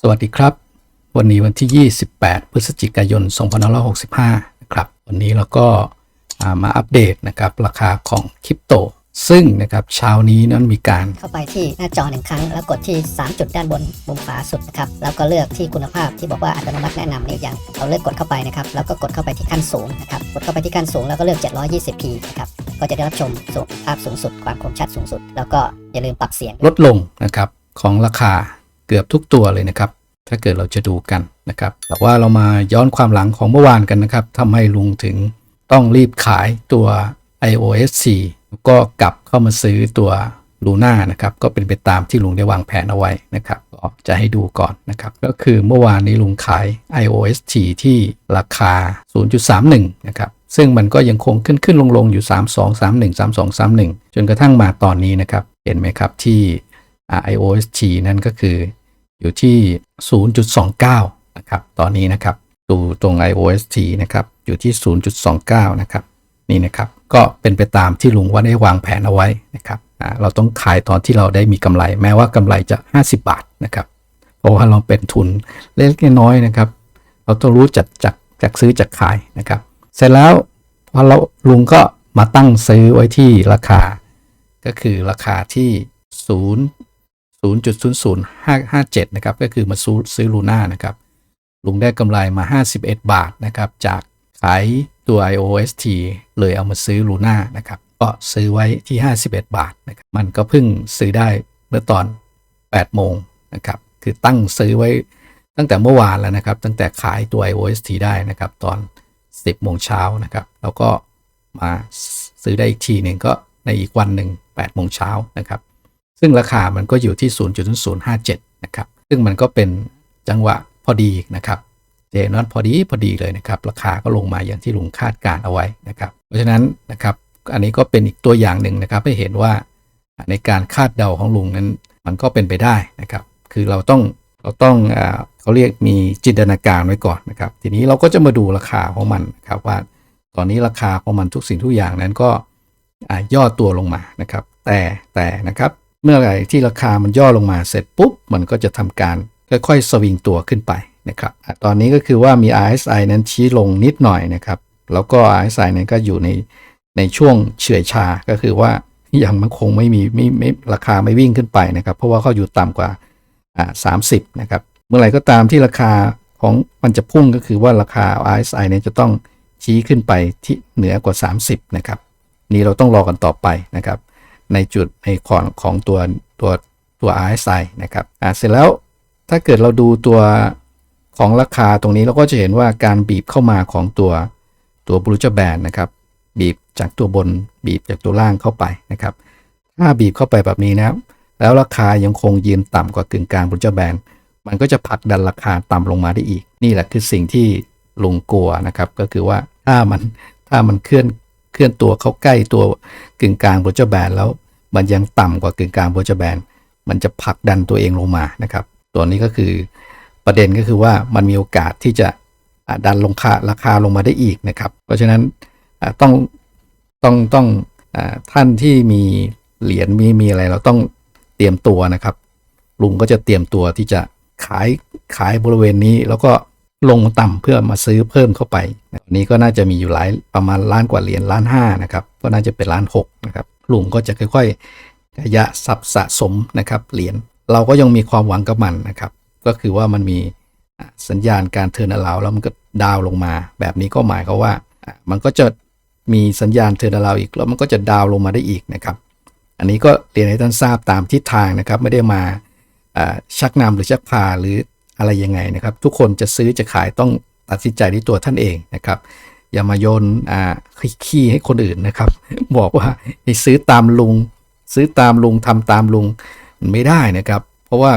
สวัสดีครับ วันนี้วันที่ 28 พฤศจิกายน 2565 นะครับ วันนี้เราก็อ่ามาอัปเดตนะครับราคาของคริปโต ซึ่งนะครับเช้านี้นั้นมีการเข้าไปที่หน้าจอหนึ่งครั้ง แล้วกดที่ 3 จุดด้านบนมุมขวาสุดนะครับแล้วก็เลือกที่คุณภาพที่บอกว่าอัตโนมัติแนะนำเนี่ยอย่างเราเลือกกดเข้าไปนะครับแล้วก็กดเข้าไปที่ขั้นสูงนะครับกดเข้าไปที่ขั้นสูงแล้วก็เลือก 720p นะครับก็จะได้รับชมสูงภาพสูงสุดความคมชัดสูงสุด แล้วก็อย่าลืมปรับเสียงลดลงนะครับของราคา เกือบทุกตัวเลยนะครับ ถ้าเกิดเราจะดูกันนะครับ แต่ว่าเรามาย้อนความหลังของเมื่อวานกันนะครับทำให้ลุงถึงต้องรีบขายตัว iOS 4 ก็กลับเข้ามาซื้อตัว Luna นะครับ ก็เป็นไปตามที่ลุงได้วางแผนเอาไว้นะครับก็จะให้ดูก่อนนะครับ ก็คือเมื่อวานนี้ลุงขาย iOS 4 ที่ราคา 0.31 นะครับ ซึ่งมันก็ยังคงขึ้นขึ้นลงลงอยู่ 32 31 32 31 จนกระทั่งมาตอนนี้นะครับ เห็นไหมครับที่ iOS 4 นั่นก็คือ อยู่ที่ 0.29 นะครับ ตอนนี้นะครับ ดูตรง iOS 4นะครับ อยู่ที่ 0.29 นะครับ นี่นะครับ ก็เป็นไปตามที่ลุงว่าได้วางแผนเอาไว้นะครับอ่าเราต้องขายตอนที่เราได้มีกำไร แม้ว่ากำไรจะ 50 บาทนะครับ เพราะว่าเราเป็นทุนเล็กน้อยนะครับ เราต้องรู้จัดจักจักซื้อจักขายนะครับ เสร็จแล้วพอเราลุงก็มาตั้งซื้อไว้ที่ราคา ก็คือราคาที่0 0.00557 นะครับ ก็คือมาซื้อซื้อลูน่านะครับ ลุงได้กำไรมา 51 บาทนะครับ จากขายตัว iOST เลยเอามาซื้อลูน่านะครับ ก็ซื้อไว้ที่ 51 บาทนะครับ มันก็เพิ่งซื้อได้เมื่อตอน 8 โมงนะครับ คือตั้งซื้อไว้ตั้งแต่เมื่อวานแล้วนะครับ ตั้งแต่ขายตัว iOST ได้นะครับ ตอน 10 โมงเช้านะครับ แล้วก็มาซื้อได้อีกทีหนึ่งก็ในอีกวันหนึ่ง8โมงเช้านะครับ ซึ่งราคามันก็อยู่ที่ 0.057 นะครับ ซึ่งมันก็เป็นจังหวะพอดีนะครับเจนอนพอดีพอดีเลยนะครับ ราคาก็ลงมาอย่างที่ลุงคาดการเอาไว้นะครับ เพราะฉะนั้นนะครับ อันนี้ก็เป็นอีกตัวอย่างหนึ่งนะครับ ให้เห็นว่าในการคาดเดาของลุงนั้นมันก็เป็นไปได้นะครับ คือเราต้องเราต้องอาเขาเรียกมีจินตนาการไว้ก่อนนะครับ ทีนี้เราก็จะมาดูราคาของมันครับว่า ตอนนี้ราคาของมันทุกสิ่งทุกอย่างนั้นก็อ่าย่อตัวลงมานะครับ แต่แต่นะครับ เมื่อไหร่ที่ราคามันย่อลงมาเสร็จปุ๊บ มันก็จะทำการค่อยๆสวิงตัวขึ้นไปนะครับตอนนี้ก็คือว่ามี RSI นั้นชี้ลงนิดหน่อยนะครับ แล้วก็ RSI นั้นก็อยู่ในในช่วงเฉื่อยชาก็คือว่ายังมันคงไม่มีไม่ไม่ราคาไม่วิ่งขึ้นไปนะครับ เพราะว่าเขาอยู่ต่ำกว่าอ่าสามสิบนะครับ เมื่อไหร่ก็ตามที่ราคาของมันจะพุ่งก็คือว่าราคา RSI เนี่ยจะต้องชี้ขึ้นไปที่เหนือกว่า 30 นะครับ นี่เราต้องรอกันต่อไปนะครับ ในจุดในของของตัวตัวตัว RSI นะครับอ่าเสร็จแล้วถ้าเกิดเราดูตัวของราคาตรงนี้เราก็จะเห็นว่าการบีบเข้ามาของตัวตัวบรูจแบนนะครับ บีบจากตัวบนบีบจากตัวล่างเข้าไปนะครับ ถ้าบีบเข้าไปแบบนี้นะครับแล้วราคายังคงยืนต่ำกว่ากึ่งกลางบรูจแบนมันก็จะผลักดันราคาต่ำลงมาได้อีก นี่แหละคือสิ่งที่ลุงกลัวนะครับ ก็คือว่าถ้ามันถ้ามันเคลื่อน เคลื่อนตัวเข้าใกล้ตัวกึ่งกลางบรูจแบนแล้วมันยังต่ำกว่ากึ่งกลางบรูจแบนมันจะผลักดันตัวเองลงมานะครับ ตัวนี้ก็คือประเด็นก็คือว่ามันมีโอกาสที่จะดันลงคาราคาลงมาได้อีกนะครับ เพราะฉะนั้นต้องต้องต้องอท่านที่มีเหรียญมีมีอะไรเราต้องเตรียมตัวนะครับ ลุงก็จะเตรียมตัวที่จะขายขายบริเวณนี้แล้วก็ ลงต่ำเพื่อมาซื้อเพิ่มเข้าไปอันนี้ก็น่าจะมีอยู่หลายประมาณล้านกว่าเหรียญล้านห้านะครับ ก็น่าจะเป็นล้านหกนะครับลุงก็จะค่อยๆระยะสับสะสมนะครับเหรียญเราก็ยังมีความหวังกับมันนะครับ ก็คือว่ามันมีสัญญาณการเทิร์นอลาวแล้วมันก็ดาวลงมา แบบนี้ก็หมายควาว่า มันก็จะมีสัญญาณเทิร์นอลาวอีกแล้วมันก็จะดาวลงมาได้อีกนะครับ อันนี้ก็เรียนให้ท่านทราบตามทิศทางนะครับ ไม่ได้มาอ่าชักนำหรือชักพาหรือ อะไรยังไงนะครับ ทุกคนจะซื้อจะขายต้องตัดสินใจที่ตัวท่านเองนะครับอย่ามาโยนอ่าขี้ให้คนอื่นนะครับ บอกว่าให้ซื้อตามลุง ซื้อตามลุงทำตามลุงไม่ได้นะครับ เพราะว่า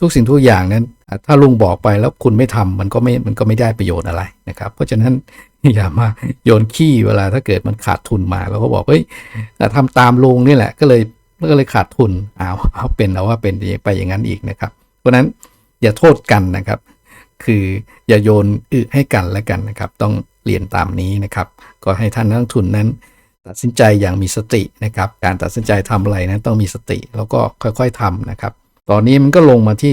ทุกสิ่งทุกอย่างนั้น ถ้าลุงบอกไปแล้วคุณไม่ทำมันก็ไม่มันก็ไม่ได้ประโยชน์อะไรนะครับ เพราะฉะนั้นอย่ามาโยนขี้เวลาถ้าเกิดมันขาดทุนมาเราก็บอกเฮ้ยอะทำตามลุงนี่แหละก็เลยก็เลยขาดทุนเอาเอาเป็นแล้วว่าเป็นไปอย่างนั้นอีกนะครับ เพราะฉะนั้น อย่าโทษกันนะครับ คืออย่าโยนอึให้กันและกันนะครับ ต้องเรียนตามนี้นะครับ ก็ให้ท่านนักลงทุนนั้น ตัดสินใจอย่างมีสตินะครับ การตัดสินใจทำอะไรนั้นต้องมีสติ แล้วก็ค่อยๆทำนะครับ ตอนนี้มันก็ลงมาที่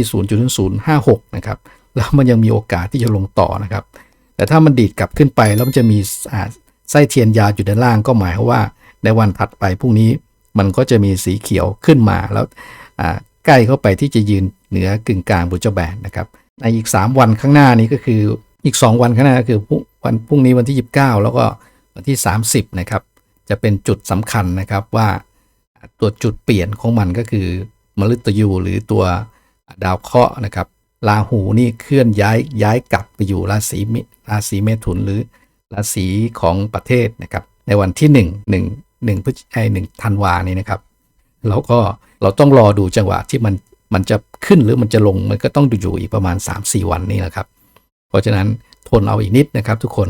0.056 นะครับ แล้วมันยังมีโอกาสที่จะลงต่อนะครับ แต่ถ้ามันดีดกลับขึ้นไปแล้วมันจะมีไส้เทียนยาวอยู่ด้านล่างก็หมายความว่า ในวันถัดไปพรุ่งนี้มันก็จะมีสีเขียวขึ้นมาแล้วใกล้เข้าไปที่จะยืน เหนือกึ่งกลางบุจแบนนะครับในอีก 3 วันข้างหน้านี้ก็คืออีก 2 วันข้างหน้าก็คือวันพรุ่งนี้วันที่ 29 แล้วก็วันที่ 30นะครับจะเป็นจุดสำคัญนะครับว่าตัวจุดเปลี่ยนของมันก็คือมฤตยูหรือตัวดาวเคราะห์นะครับราหูนี่เคลื่อนย้ายย้ายกลับไปอยู่ราศีราศีเมถุนหรือราศีของประเทศนะครับ ในวันที่ 1 1 1พฤศจิกายน1ธันวานี้นะครับแล้วก็เราต้องรอดูจังหวะที่มัน มันจะขึ้นหรือมันจะลงมันก็ต้องดูอยู่อีกประมาณ 3-4 วันนี้แหละครับ เพราะฉะนั้นทนเอาอีกนิดนะครับทุกคน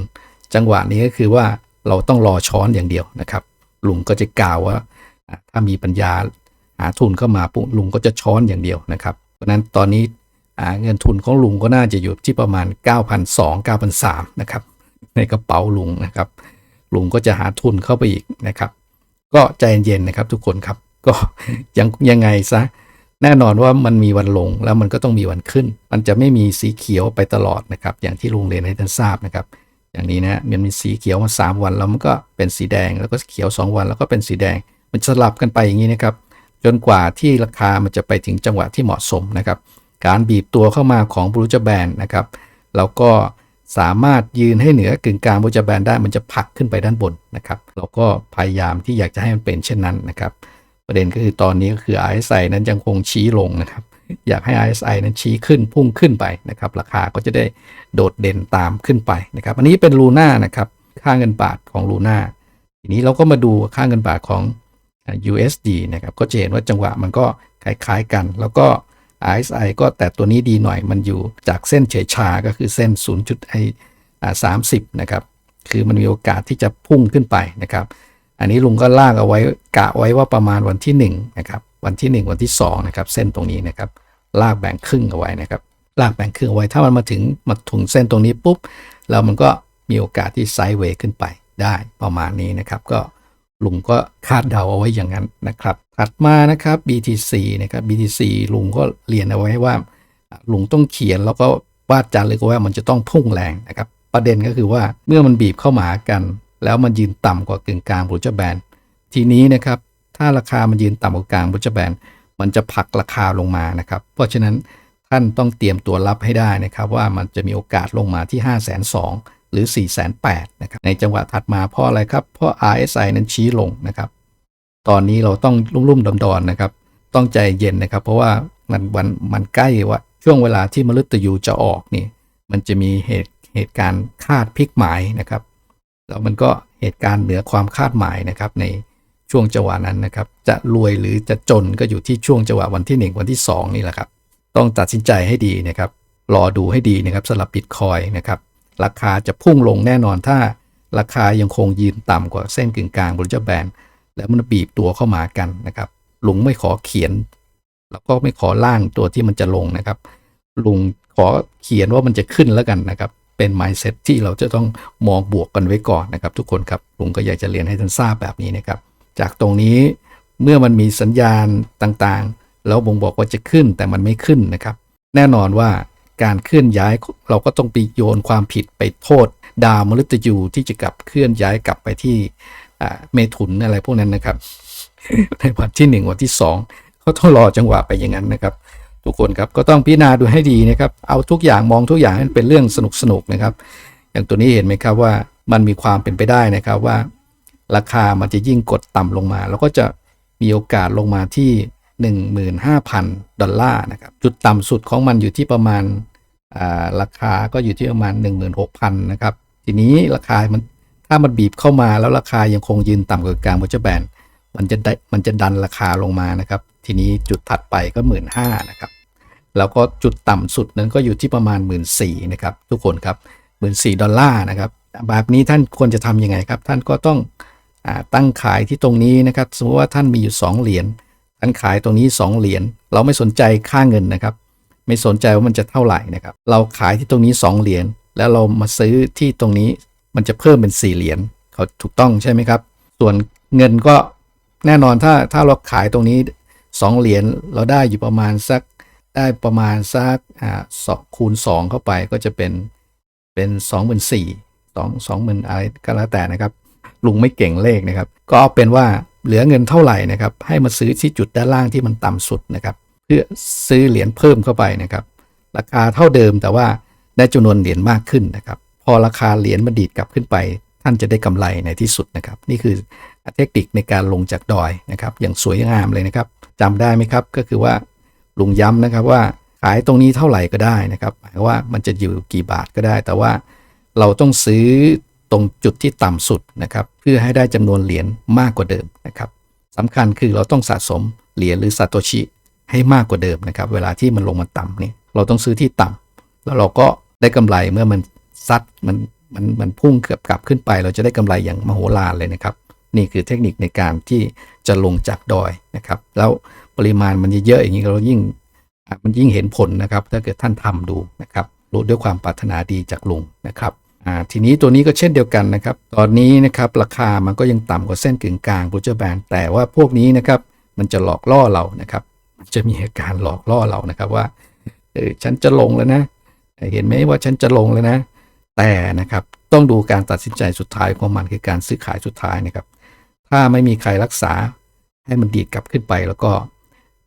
จังหวะนี้ก็คือว่าเราต้องรอช้อนอย่างเดียวนะครับ ลุงก็จะกล่าวว่าถ้ามีปัญญาหาทุนเข้ามาปุ๊บลุงก็จะช้อนอย่างเดียวนะครับเพราะนั้นตอนนี้เงินทุนของลุงก็น่าจะอยู่ที่ประมาณ 9,200 9,300นะครับในกระเป๋าลุงนะครับ ลุงก็จะหาทุนเข้าไปอีกนะครับ ก็ใจเย็นๆนะครับทุกคนครับ ก็ยังยังไงซะ แน่นอนว่ามันมีวันลงแล้วมันก็ต้องมีวันขึ้น มันจะไม่มีสีเขียวไปตลอดนะครับ อย่างที่ลุงเรียนให้ท่านทราบนะครับ อย่างนี้นะมันมีสีเขียวมา3วันแล้วมันก็เป็นสีแดงแล้วก็เขียว 2 วันแล้วก็เป็นสีแดง มันสลับกันไปอย่างนี้นะครับ จนกว่าที่ราคามันจะไปถึงจังหวะที่เหมาะสมนะครับ การบีบตัวเข้ามาของบรูจแบนนะครับแล้วก็สามารถยืนให้เหนือกึ่งกลางบรูจแบนได้มันจะผลักขึ้นไปด้านบนนะครับ เราก็พยายามที่อยากจะให้มันเป็นเช่นนั้นนะครับ ประเด็นก็คือตอนนี้ก็คือ RSI นั้นยังคงชี้ลงนะครับ อยากให้ RSI นั้นชี้ขึ้นพุ่งขึ้นไปนะครับ ราคาก็จะได้โดดเด่นตามขึ้นไปนะครับ อันนี้เป็นลูน่านะครับค่าเงินบาทของลูน่าทีนี้เราก็มาดูค่าเงินบาทของ USD นะครับ ก็จะเห็นว่าจังหวะมันก็คล้ายๆกัน แล้วก็ RSI ก็แต่ตัวนี้ดีหน่อยมันอยู่จากเส้นเฉยชาก็คือเส้น0.30นะครับ คือมันมีโอกาสที่จะพุ่งขึ้นไปนะครับ อันนี้ลุงก็ลากเอาไว้กะไว้ว่าประมาณวันที่1นะครับวันที่ 1 วันที่2นะครับเส้นตรงนี้นะครับลากแบ่งครึ่งเอาไว้นะครับลากแบ่งครึ่งเอาไว้ถ้ามันมาถึงมาถึงเส้นตรงนี้ปุ๊บแล้วมันก็มีโอกาสที่ไซด์เวย์ขึ้นไปได้ประมาณนี้นะครับ ก็ลุงก็คาดเดาเอาไว้อย่างนั้นนะครับ ถัดมานะครับ BTC นะครับ BTC ลุงก็เรียนเอาไว้ว่าลุงต้องเขียนแล้วก็วาดจารึกว้ว่ามันจะต้องพุ่งแรงนะครับ ประเด็นก็คือว่าเมื่อมันบีบเข้ามาหากัน แล้วมันยืนต่ำกว่ากึ่งกลางบูจแบนทีนี้นะครับ ถ้าราคามันยืนต่ำกว่ากลางบูจแบนมันจะผลักราคาลงมานะครับ เพราะฉะนั้นท่านต้องเตรียมตัวรับให้ได้นะครับ ว่ามันจะมีโอกาสลงมาที่ 5 2 0 0 0หรือ 4 8 0 0 0นะครับในจังหวะถัดมาเพราะอะไรครับ เพราะ RSI นั้นชี้ลงนะครับ ตอนนี้เราต้องรุ่มๆดอนๆนะครับ ต้องใจเย็นนะครับ เพราะว่ามันวันมันใกล้ว่าช่วงเวลาที่มฤตยูจะออกนี่ มันจะมีเหตุเหตุการณ์คาดพลิกหมายนะครับ แล้วมันก็เหตุการณ์เหนือความคาดหมายนะครับในช่วงจังหวะนั้นนะครับ จะรวยหรือจะจนก็อยู่ที่ช่วงจังหวะวันที่ 1 วันที่ 2 นี่แหละครับ ต้องตัดสินใจให้ดีนะครับ รอดูให้ดีนะครับสำหรับบิตคอยนะครับ ราคาจะพุ่งลงแน่นอนถ้าราคายังคงยืนต่ำกว่าเส้นกึ่งกลางบริจแบนแล้วมันบีบตัวเข้ามากันนะครับ ลุงไม่ขอเขียน แล้วก็ไม่ขอล่างตัวที่มันจะลงนะครับ ลุงขอเขียนว่ามันจะขึ้นแล้วกันนะครับ เป็น mindset ที่เราจะต้องมองบวกกันไว้ก่อนนะครับ ทุกคนครับลุงก็อยากจะเรียนให้ท่านทราบแบบนี้นะครับ จากตรงนี้เมื่อมันมีสัญญาณต่างๆ แล้วบ่งบอกว่าจะขึ้นแต่มันไม่ขึ้นนะครับ แน่นอนว่าการเคลื่อนย้ายเราก็ต้องไปโยนความผิดไปโทษ ดาวมฤตยูที่จะกลับเคลื่อนย้ายกลับไปที่เมถุนอะไรพวกนั้นนะครับในวันที่ 1 วันที่ 2 เขาต้องรอจังหวะไปอย่างนั้นนะครับ ทุกคนครับก็ต้องพิจารณาดูให้ดีนะครับเอาทุกอย่างมองทุกอย่างให้มันเป็นเรื่องสนุกสนุกๆนะครับ อย่างตัวนี้เห็นไหมครับว่ามันมีความเป็นไปได้นะครับว่า ราคามันจะยิ่งกดต่ำลงมา แล้วก็จะมีโอกาสลงมาที่ 15,000 ดอลลาร์นะครับจุดต่ำสุดของมันอยู่ที่ประมาณาราคาก็อยู่ที่ประมาณ 16,000นะครับทีนี้ราคามันถ้ามันบีบเข้ามาแล้วราคายังคงยืนต่ำกว่ากลางบัจแบนมันจะได้มันจะดันราคาลงมานะครับ ทีนี้จุดถัดไปก็1 5ื่นนะครับ แล้วก็จุดต่ำสุดนั้นก็อยู่ที่ประมาณ 1 4ื่นนะครับทุกคนครับ1 4ื่นดอลลาร์นะครับแบบนี้ท่านควรจะทำยังไงครับ ท่านก็ต้องอตั้งขายที่ตรงนี้นะครับ สมมติว่าท่านมีอยู่ 2 เหรียญท่านขายตรงนี้ 2 เหรียญเราไม่สนใจค่าเงินนะครับ ไม่สนใจว่ามันจะเท่าไหร่นะครับ เราขายที่ตรงนี้ 2 เหรียญแล้วเรามาซื้อที่ตรงนี้มันจะเพิ่มเป็น 4 เหรียญเขาถูกต้องใช่ไหมครับ ส่วนเงินก็แน่นอนถ้าถ้าเราขายตรงนี้ 2 เหรียญเราได้อยู่ประมาณสัก ได้ประมาณสักอ่าสองคูณสองเข้าไปก็จะเป็นเป็นสองหมื่นสี่สองสองหมื่นอะไรก็แล้วแต่นะครับ ลุงไม่เก่งเลขนะครับ ก็เอาเป็นว่าเหลือเงินเท่าไหร่นะครับ ให้มาซื้อที่จุดด้านล่างที่มันต่ำสุดนะครับ เพื่อซื้อเหรียญเพิ่มเข้าไปนะครับ ราคาเท่าเดิมแต่ว่าได้จำนวนเหรียญมากขึ้นนะครับ พอราคาเหรียญมันดีดกลับขึ้นไป ท่านจะได้กำไรในที่สุดนะครับ นี่คือเทคนิคในการลงจากดอยนะครับ อย่างสวยงามเลยนะครับจำได้ไหมครับก็คือว่า ลุงย้ำนะครับว่าขายตรงนี้เท่าไหร่ก็ได้นะครับ หมายว่ามันจะอยู่กี่บาทก็ได้ แต่ว่าเราต้องซื้อตรงจุดที่ต่ำสุดนะครับ เพื่อให้ได้จำนวนเหรียญมากกว่าเดิมนะครับสำคัญคือเราต้องสะสมเหรียญหรือซาโตชิให้มากกว่าเดิมนะครับ เวลาที่มันลงมาต่ำนี่เราต้องซื้อที่ต่ำแล้วเราก็ได้กำไรเมื่อมันซัดมันมันมันพุ่งเกือบกลับขึ้นไป เราจะได้กำไรอย่างมโหฬารเลยนะครับ นี่คือเทคนิคในการที่จะลงจากดอยนะครับ แล้ว ปริมาณมันเยอะๆอย่างนี้เรายิ่งมันยิ่งเห็นผลนะครับ ถ้าเกิดท่านทำดูนะครับรู้ด้วยความปรารถนาดีจากลุงนะครับทีนี้ตัวนี้ก็เช่นเดียวกันนะครับ ตอนนี้นะครับราคามันก็ยังต่ำกว่าเส้นกึ่งกลางบูเจอร์แบนแต่ว่าพวกนี้นะครับมันจะหลอกล่อเรานะครับ มันจะมีอาการหลอกล่อเรานะครับว่าเออฉันจะลงแล้วนะ เห็นไหมว่าฉันจะลงแล้วนะ แต่นะครับต้องดูการตัดสินใจสุดท้ายของมันคือการซื้อขายสุดท้ายนะครับ ถ้าไม่มีใครรักษาให้มันดีดกลับขึ้นไปแล้วก็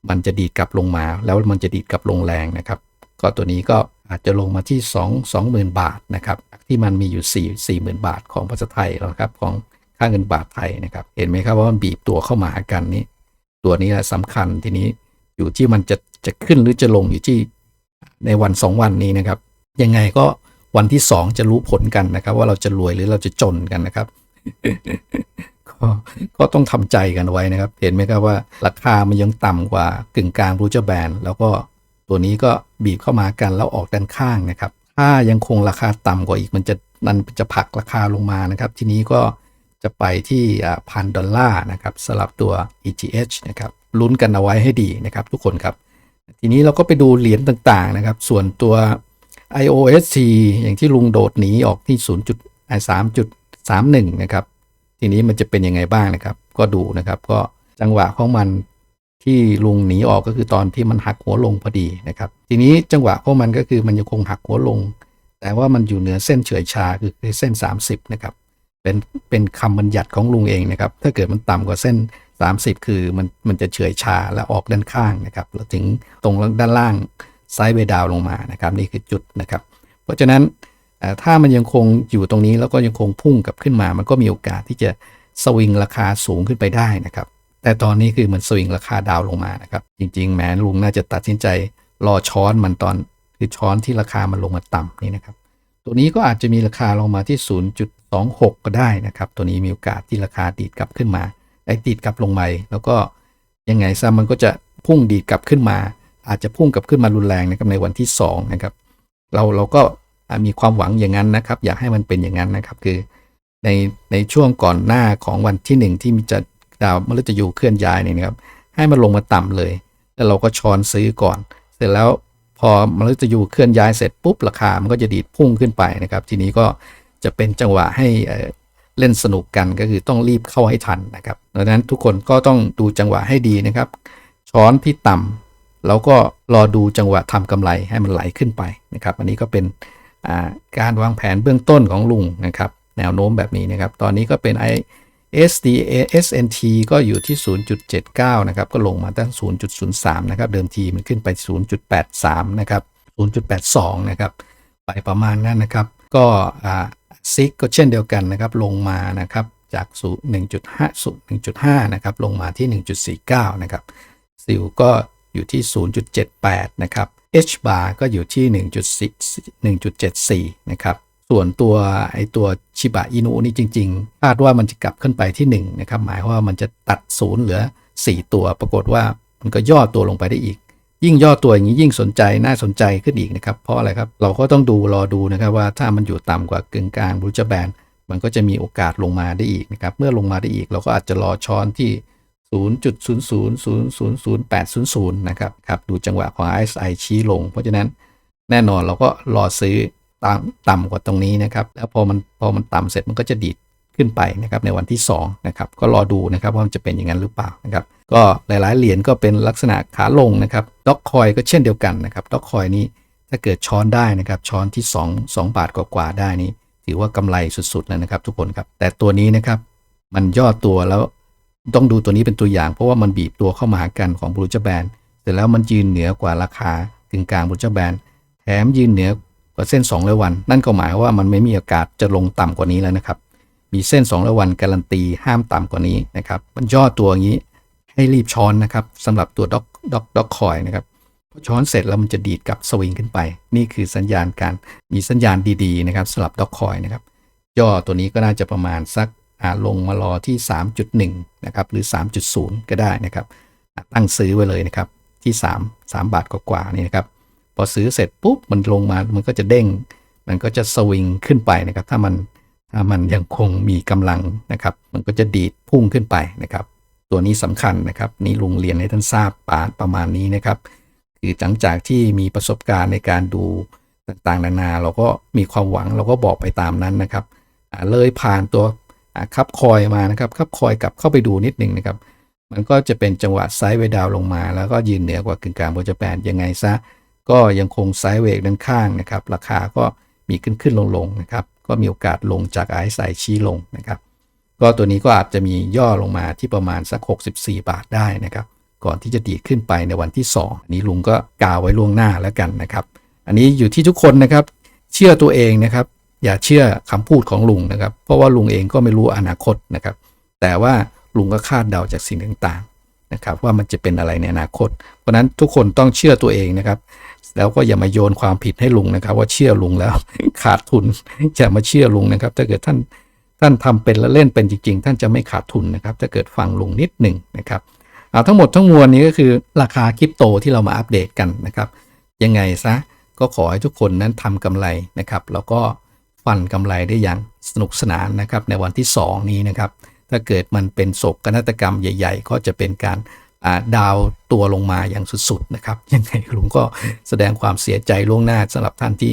มันจะดีดกลับลงมา แล้วมันจะดีดกลับลงแรงนะครับ ก็ตัวนี้ก็อาจจะลงมาที่ 2 20,000 บาทนะครับที่มันมีอยู่ 4 40,000 บาทของภาษาไทยแล้วครับของค่าเงินบาทไทยนะครับ เห็นไหมครับว่ามันบีบตัวเข้ามาหากันนี้ ตัวนี้แหละสำคัญทีนี้อยู่ที่มันจะจะขึ้นหรือจะลงอยู่ที่ในวัน 2 วันนี้นะครับ ยังไงก็วันที่ 2 จะรู้ผลกันนะครับ ว่าเราจะรวยหรือเราจะจนกันนะครับ ก็ก็ต้องทำใจกันไว้นะครับ เห็นไหมครับว่าราคามันยังต่ำกว่ากึ่งกลางรูเจอร์แบนแล้วก็ตัวนี้ก็บีบเข้ามากันแล้วออกด้านข้างนะครับ ถ้ายังคงราคาต่ำกว่าอีกมันจะมันจะผลักราคาลงมานะครับ ทีนี้ก็จะไปที่พันดอลลาร์นะครับสลับตัว ETH นะครับลุ้นกันเอาไว้ให้ดีนะครับ ทุกคนครับ ทีนี้เราก็ไปดูเหรียญต่างๆนะครับ ส่วนตัว IOST อย่างที่ลุงโดดหนีออกที่ 0.3.31 นะครับ ทีนี้มันจะเป็นยังไงบ้างนะครับ ก็ดูนะครับ ก็จังหวะของมันที่ลุงหนีออกก็คือตอนที่มันหักหัวลงพอดีนะครับ ทีนี้จังหวะของมันก็คือมันยังคงหักหัวลง แต่ว่ามันอยู่เหนือเส้นเฉื่อยชาคือเส้น 30นะครับเป็นเป็นคำบัญญัติของลุงเองนะครับ ถ้าเกิดมันต่ำกว่าเส้น 30 คือมันมันจะเฉื่อยชาและออกด้านข้างนะครับแล้วถึงตรงด้านล่างไซด์เวดาวลงมานะครับ นี่คือจุดนะครับ เพราะฉะนั้น เอ่ถ้ามันยังคงอยู่ตรงนี้แล้วก็ยังคงพุ่งกลับขึ้นมา มันก็มีโอกาสที่จะสวิงราคาสูงขึ้นไปได้นะครับ แต่ตอนนี้คือมันสวิงราคาดาวลงมานะครับ จริง ๆ แม้ลุงน่าจะตัดสินใจรอช้อนมันตอนคือช้อนที่ราคามันลงมาต่ำนี่นะครับ ตัวนี้ก็อาจจะมีราคาลงมาที่ 0.26 ก็ได้นะครับ ตัวนี้มีโอกาสที่ราคาดีดกลับขึ้นมาไอ้ดีดกลับลงมาแล้วก็ยังไงซะมันก็จะพุ่งดีดกลับขึ้นมา อาจจะพุ่งกลับขึ้นมารุนแรงนะครับในวันที่2นะครับเราเราก็ มีความหวังอย่างนั้นนะครับ อยากให้มันเป็นอย่างนั้นนะครับ คือในในช่วงก่อนหน้าของวันที่หนึ่งที่มีจะดาวมฤตยูเคลื่อนย้ายเนี่ยนะครับ ให้มันลงมาต่ำเลย แล้วเราก็ช้อนซื้อก่อน เสร็จแล้วพอมฤตยูเคลื่อนย้ายเสร็จปุ๊บราคามันก็จะดีดพุ่งขึ้นไปนะครับ ทีนี้ก็จะเป็นจังหวะให้เล่นสนุกกันก็คือต้องรีบเข้าให้ทันนะครับดังนั้นทุกคนก็ต้องดูจังหวะให้ดีนะครับ ช้อนที่ต่ำแล้วก็รอดูจังหวะทำกำไรให้มันไหลขึ้นไปนะครับ อันนี้ก็เป็น การวางแผนเบื้องต้นของลุงนะครับแนวโน้มแบบนี้นะครับ ตอนนี้ก็เป็น I SDA SNT ก็อยู่ที่ 0.79 นะครับ ก็ลงมาตั้ง 0.03 นะครับ เดิมทีมันขึ้นไป 0.83 นะครับ 0.82 นะครับ ไปประมาณนั้นนะครับ ก็ซิกก็เช่นเดียวกันนะครับ ลงมานะครับ จาก 1.5สู1.5 นะครับ ลงมาที่ 1.49 นะครับ ซิลก็อยู่ที่ 0.78 นะครับ H bar ก็อยู่ที่ 1.74 นะครับ ส่วนตัวไอตัวชิบะอินุนี่จริงๆ คาดว่ามันจะกลับขึ้นไปที่ 1 นะครับ หมายความว่ามันจะตัดศูนย์เหลือ 4 ตัว ปรากฏว่ามันก็ย่อตัวลงไปได้อีก ยิ่งย่อตัวอย่างนี้ยิ่งสนใจน่าสนใจขึ้นอีกนะครับ เพราะอะไรครับ เราก็ต้องดูรอดูนะครับว่าถ้ามันอยู่ต่ำกว่ากึ่งกลางบรูจแบนมันก็จะมีโอกาสลงมาได้อีกนะครับ เมื่อลงมาได้อีก เราก็อาจจะรอช้อนที่ 0.00000800 นะครับครับดูจังหวะของ RSI ชี้ลง เพราะฉะนั้นแน่นอนเราก็รอซื้อต่ำต่ำกว่าตรงนี้นะครับ แล้วพอมันพอมันต่ำเสร็จมันก็จะดีดขึ้นไปนะครับในวันที่2นะครับก็รอดูนะครับว่ามันจะเป็นอย่างนั้นหรือเปล่านะครับก็หลาย ๆ เหรียญก็เป็นลักษณะขาลงนะครับด็อกคอยก็เช่นเดียวกันนะครับด็อกคอยนี้ถ้าเกิดช้อนได้นะครับช้อนที่ 2 2 บาทกว่าๆได้นี้ ถือว่ากำไรสุดๆแล้วนะครับทุกคนครับแต่ตัวนี้นะครับมันย่อตัวแล้ว ต้องดูตัวนี้เป็นตัวอย่าง เพราะว่ามันบีบตัวเข้ามาหากันของบรูจแบนเสร็จแล้วมันยืนเหนือกว่าราคากึ่งกลางบรูจแบนแถมยืนเหนือกว่าเส้น2ร้อยวัน นั่นก็หมายว่ามันไม่มีโอกาสจะลงต่ำกว่านี้แล้วนะครับ มีเส้น2ร้อยวันการันตีห้ามต่ำกว่านี้นะครับมันย่อตัวอย่างนี้ให้รีบช้อนนะครับสำหรับตัวด็อกด็อกด็อกคอยนะครับพอช้อนเสร็จแล้วมันจะดีดกลับสวิงขึ้นไป นี่คือสัญญาณการมีสัญญาณดีๆนะครับสำหรับด็อกคอยนะครับย่อตัวนี้ก็น่าจะประมาณสัก ลงมารอที่ 3.1 นะครับ หรือ 3.0 ก็ได้นะครับ ตั้งซื้อไว้เลยนะครับ ที่ 3 3 บาทกว่าๆนี่นะครับ พอซื้อเสร็จปุ๊บ มันลงมา มันก็จะเด้ง มันก็จะสวิงขึ้นไปนะครับ ถ้ามัน ถ้ามันยังคงมีกำลังนะครับ มันก็จะดีดพุ่งขึ้นไปนะครับ ตัวนี้สำคัญนะครับ นี่ลุงเรียนให้ท่านทราบปาประมาณนี้นะครับ คือหลังจากที่มีประสบการณ์ในการดูต่างๆ นานา เราก็มีความหวัง เราก็บอกไปตามนั้นนะครับ เลยผ่านตัว คับคอยมานะครับคับคอยกลับเข้าไปดูนิดหนึ่งนะครับ มันก็จะเป็นจังหวะไซด์เวย์ดาวลงมา แล้วก็ยืนเหนือกว่ากึ่งกลางบนจแปนยังไงซะ ก็ยังคงไซด์เวย์ด้านข้างนะครับ ราคาก็มีขึ้นขึ้นลงลงนะครับ ก็มีโอกาสลงจากไอซ์ไซชี้ลงนะครับ ก็ตัวนี้ก็อาจจะมีย่อลงมาที่ประมาณสัก 64 บาทได้นะครับ ก่อนที่จะดีดขึ้นไปในวันที่2อันนี้ลุงก็กาวไว้ล่วงหน้าแล้วกันนะครับ อันนี้อยู่ที่ทุกคนนะครับ เชื่อตัวเองนะครับ อย่าเชื่อคำพูดของลุงนะครับ เพราะว่าลุงเองก็ไม่รู้อนาคตนะครับ แต่ว่าลุงก็คาดเดาจากสิ่งต่างๆนะครับ ว่ามันจะเป็นอะไรในอนาคต เพราะนั้นทุกคนต้องเชื่อตัวเองนะครับ แล้วก็อย่ามาโยนความผิดให้ลุงนะครับ ว่าเชื่อลุงแล้วขาดทุนอย่ามาเชื่อลุงนะครับ ถ้าเกิดท่านท่านทำเป็นและเล่นเป็นจริง ๆ ท่านจะไม่ขาดทุนนะครับ ถ้าเกิดฟังลุงนิดหนึ่งนะครับเอาทั้งหมดทั้งมวลนี้ก็คือราคาคริปโตที่เรามาอัปเดตกันนะครับ ยังไงซะก็ขอให้ทุกคนนั้นทำกำไรนะครับ แล้วก็ ฟันกำไรได้อย่างสนุกสนานนะครับในวันที่ 2 นี้นะครับ ถ้าเกิดมันเป็นโศกนาฏกรรมใหญ่ ๆ ก็จะเป็นการดาวตัวลงมาอย่างสุดๆนะครับยังไงลุงก็แสดงความเสียใจล่วงหน้าสำหรับท่านที่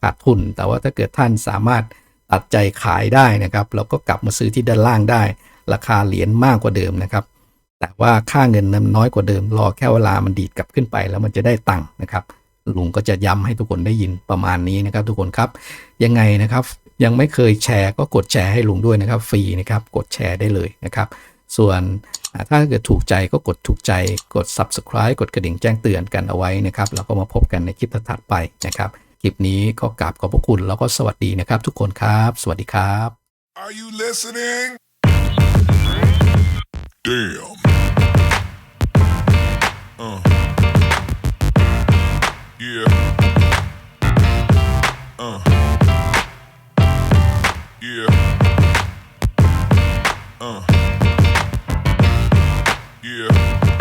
ขาดทุน แต่ว่าถ้าเกิดท่านสามารถตัดใจขายได้นะครับแล้วก็กลับมาซื้อที่ด้านล่างได้ ราคาเหรียญมากกว่าเดิมนะครับ แต่ว่าค่าเงินนั้นน้อยกว่าเดิม รอแค่เวลามันดีดกลับขึ้นไปแล้วมันจะได้ตังค์นะครับ ลุงก็จะย้ำให้ทุกคนได้ยินประมาณนี้นะครับ ทุกคนครับ ยังไงนะครับ ยังไม่เคยแชร์ก็กดแชร์ให้ลุงด้วยนะครับ ฟรีนะครับ กดแชร์ได้เลยนะครับ ส่วนถ้าเกิดถูกใจก็กดถูกใจ กด subscribe กดกระดิ่งแจ้งเตือนกันเอาไว้นะครับแล้วก็มาพบกันในคลิปถัดไปนะครับ คลิปนี้ก็กราบขอบพระคุณแล้วก็สวัสดีนะครับ ทุกคนครับ สวัสดีครับ Are you listening? Damn. Yeah. Uh. Yeah. Uh. Yeah.